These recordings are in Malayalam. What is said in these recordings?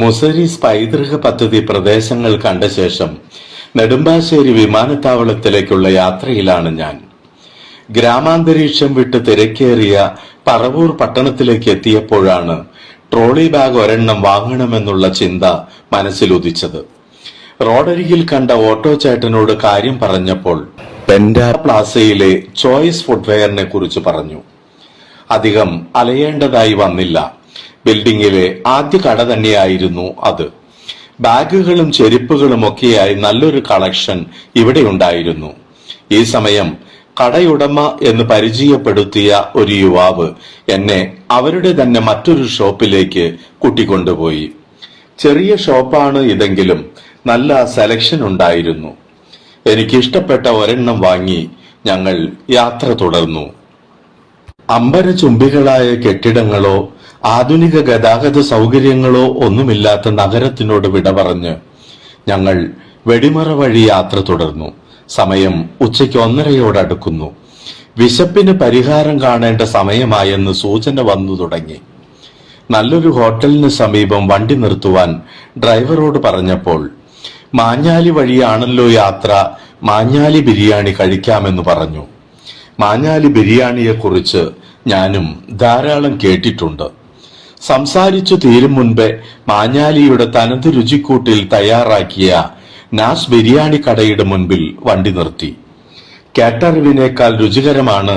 മുസരീസ് പൈതൃക പദ്ധതി പ്രദേശങ്ങൾ കണ്ട ശേഷം നെടുമ്പാശ്ശേരി വിമാനത്താവളത്തിലേക്കുള്ള യാത്രയിലാണ് ഞാൻ. ഗ്രാമാന്തരീക്ഷം വിട്ട് തിരക്കേറിയ പറവൂർ പട്ടണത്തിലേക്ക് എത്തിയപ്പോഴാണ് ട്രോളി ബാഗ് ഒരെണ്ണം വാങ്ങണമെന്നുള്ള ചിന്ത മനസ്സിലുദിച്ചത്. റോഡരികിൽ കണ്ട ഓട്ടോ ചേട്ടനോട് കാര്യം പറഞ്ഞപ്പോൾ പെൻഡാ പ്ലാസയിലെ ചോയ്സ് ഫുഡ്വെയറിനെ കുറിച്ച് പറഞ്ഞു. അധികം അലയേണ്ടതായി വന്നില്ല. ബിൽഡിംഗിലെ ആദ്യ കട തന്നെയായിരുന്നു അത്. ബാഗുകളും ചെരുപ്പുകളും ഒക്കെയായി നല്ലൊരു കളക്ഷൻ ഇവിടെ ഉണ്ടായിരുന്നു. ഈ സമയം കടയുടമ എന്ന് പരിചയപ്പെടുത്തിയ ഒരു യുവാവ് എന്നെ അവരുടെ തന്നെ മറ്റൊരു ഷോപ്പിലേക്ക് കൂട്ടിക്കൊണ്ടുപോയി. ചെറിയ ഷോപ്പാണ് ഇതെങ്കിലും നല്ല സെലക്ഷൻ ഉണ്ടായിരുന്നു. എനിക്കിഷ്ടപ്പെട്ട ഒരെണ്ണം വാങ്ങി ഞങ്ങൾ യാത്ര തുടർന്നു. അമ്പരചുംബികളായ കെട്ടിടങ്ങളോ ആധുനിക ഗതാഗത സൗകര്യങ്ങളോ ഒന്നുമില്ലാത്ത നഗരത്തിനോട് വിട പറഞ്ഞ് ഞങ്ങൾ വെടിമറ വഴി യാത്ര തുടർന്നു. സമയം ഉച്ചയ്ക്ക് ഒന്നരയോടടുക്കുന്നു വിശപ്പിന് പരിഹാരം കാണേണ്ട സമയമായെന്ന് സൂചന വന്നു തുടങ്ങി. നല്ലൊരു ഹോട്ടലിന് സമീപം വണ്ടി നിർത്തുവാൻ ഡ്രൈവറോട് പറഞ്ഞപ്പോൾ മാഞ്ഞാലി വഴിയാണല്ലോ യാത്ര മാഞ്ഞാലി ബിരിയാണി കഴിക്കാമെന്ന് പറഞ്ഞു. മാഞ്ഞാലി ബിരിയാണിയെക്കുറിച്ച് ഞാനും ധാരാളം കേട്ടിട്ടുണ്ട്. സംസാരിച്ചു തീരും മുൻപേ മാഞ്ഞാലിയുടെ തനത് രുചിക്കൂട്ടിൽ തയ്യാറാക്കിയ നാസ് ബിരിയാണി കടയുടെ മുൻപിൽ വണ്ടി നിർത്തി. കേട്ടറിവിനേക്കാൾ രുചികരമാണ്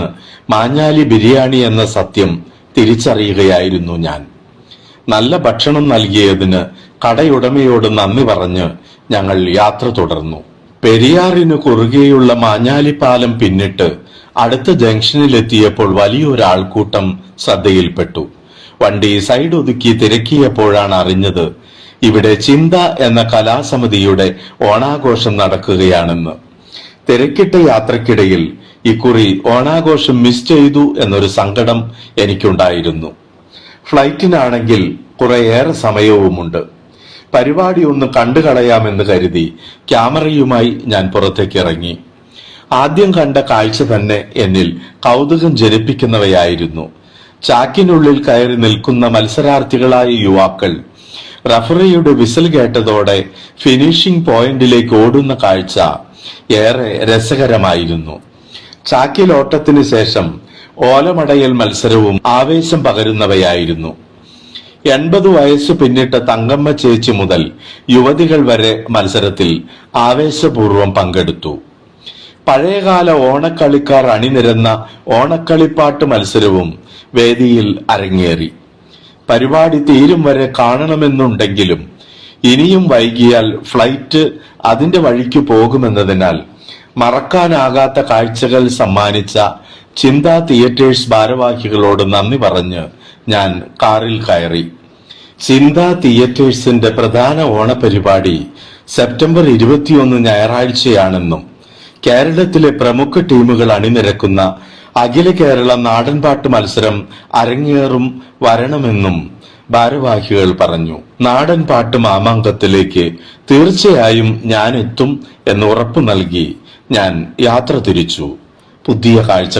മാഞ്ഞാലി ബിരിയാണി എന്ന സത്യം തിരിച്ചറിയുകയായിരുന്നു ഞാൻ. നല്ല ഭക്ഷണം നൽകിയതിന് കടയുടമയോട് നന്ദി പറഞ്ഞ് ഞങ്ങൾ യാത്ര തുടർന്നു. പെരിയാറിന് കുറുകെയുള്ള മാഞ്ഞാലിപ്പാലം പിന്നിട്ട് അടുത്ത ജംഗ്ഷനിലെത്തിയപ്പോൾ വലിയൊരു ആൾക്കൂട്ടം ശ്രദ്ധയിൽപ്പെട്ടു. വണ്ടി സൈഡ് ഒതുക്കി തിരക്കിയപ്പോഴാണ് അറിഞ്ഞത് ഇവിടെ ചിന്ത എന്ന കലാസമിതിയുടെ ഓണാഘോഷം നടക്കുകയാണെന്ന്. തിരക്കിട്ട യാത്രക്കിടയിൽ ഇക്കുറി ഓണാഘോഷം മിസ് ചെയ്തു എന്നൊരു സങ്കടം എനിക്കുണ്ടായിരുന്നു. ഫ്ലൈറ്റിനാണെങ്കിൽ കുറേയേറെ സമയവുമുണ്ട്. പരിപാടി ഒന്ന് കണ്ടുകളയാമെന്ന് കരുതി ക്യാമറയുമായി ഞാൻ പുറത്തേക്ക് ഇറങ്ങി ആദ്യം കണ്ട കാഴ്ച തന്നെ എന്നിൽ കൗതുകം ജനിപ്പിക്കുന്നവയായിരുന്നു. ചാക്കിനുള്ളിൽ കയറി നിൽക്കുന്ന മത്സരാർത്ഥികളായ യുവാക്കൾ. റഫറിയുടെ വിസിൽ കേട്ടതോടെ ഫിനിഷിംഗ് പോയിന്റിലേക്ക് ഓടുന്ന കാഴ്ച ഏറെ രസകരമായിരുന്നു. ചാക്കിൽ ഓട്ടത്തിന് ശേഷം ഓലമടയൽ മത്സരവും ആവേശം പകരുന്നവയായിരുന്നു. എൺപത് വയസ്സ് പിന്നിട്ട തങ്കമ്മ ചേച്ചി മുതൽ യുവതികൾ വരെ മത്സരത്തിൽ ആവേശപൂർവം പങ്കെടുത്തു. പഴയകാല ഓണക്കളിക്കാർ അണിനിരന്ന ഓണക്കളിപ്പാട്ട് മത്സരവും വേദിയിൽ അരങ്ങേറി. പരിപാടി തീരും വരെ കാണണമെന്നുണ്ടെങ്കിലും ഇനിയും വൈകിയാൽ ഫ്ലൈറ്റ് അതിന്റെ വഴിക്ക് പോകുമെന്നതിനാൽ മറക്കാനാകാത്ത കാഴ്ചകൾ സമ്മാനിച്ച ചിന്താ തിയേറ്റേഴ്സ് ഭാരവാഹികളോട് നന്ദി പറഞ്ഞ് ഞാൻ കാറിൽ കയറി. ചിന്താ തിയേറ്റേഴ്സിന്റെ പ്രധാന ഓണപരിപാടി സെപ്റ്റംബർ ഇരുപത്തിയൊന്ന് ഞായറാഴ്ചയാണെന്നും കേരളത്തിലെ പ്രമുഖ ടീമുകൾ അണിനിരക്കുന്ന അഖില കേരള നാടൻപാട്ട് മത്സരം അരങ്ങേറും വരണമെന്നും ഭാരവാഹികൾ പറഞ്ഞു. നാടൻ പാട്ട് മാമാങ്കത്തിലേക്ക് തീർച്ചയായും ഞാൻ എത്തും എന്ന് ഉറപ്പു നൽകി ഞാൻ യാത്ര തിരിച്ചു. പുതിയ കാഴ്ച